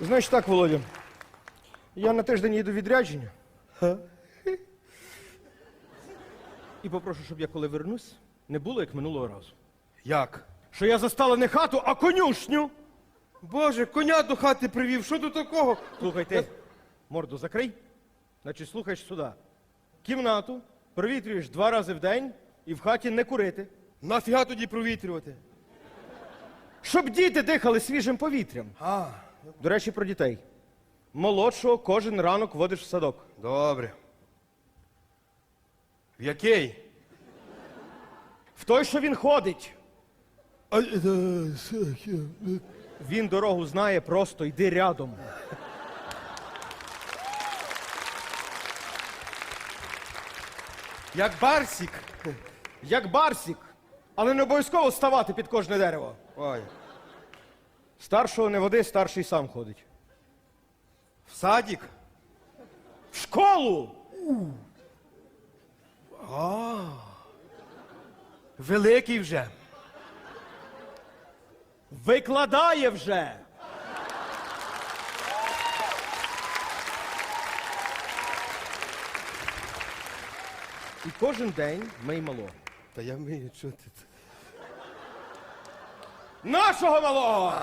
Значить так, Володя. Я на тиждень їду відрядження. І попрошу, щоб я коли вернусь, не було як минулого разу. Як? Що я застала не хату, а конюшню. Боже, коня до хати привів. Що тут такого? Слухай, ти морду закрий. Значить, слухаєш сюди. Кімнату провітрюєш два рази в день і в хаті не курити. Нафіга тоді провітрювати? Щоб діти дихали свіжим повітрям. А, До речі, про дітей. Молодшого кожен ранок водиш в садок. добре. В який? В той, що він ходить. Він дорогу знає, просто йди рядом. Як барсік. Як барсік, але не обов'язково ставати під кожне дерево. Ой. Старшого не води, старший сам ходить. В садік? В школу! Великий вже. Викладає вже. І кожен день мий малого. Та я вмію, що ти. Нашого малого!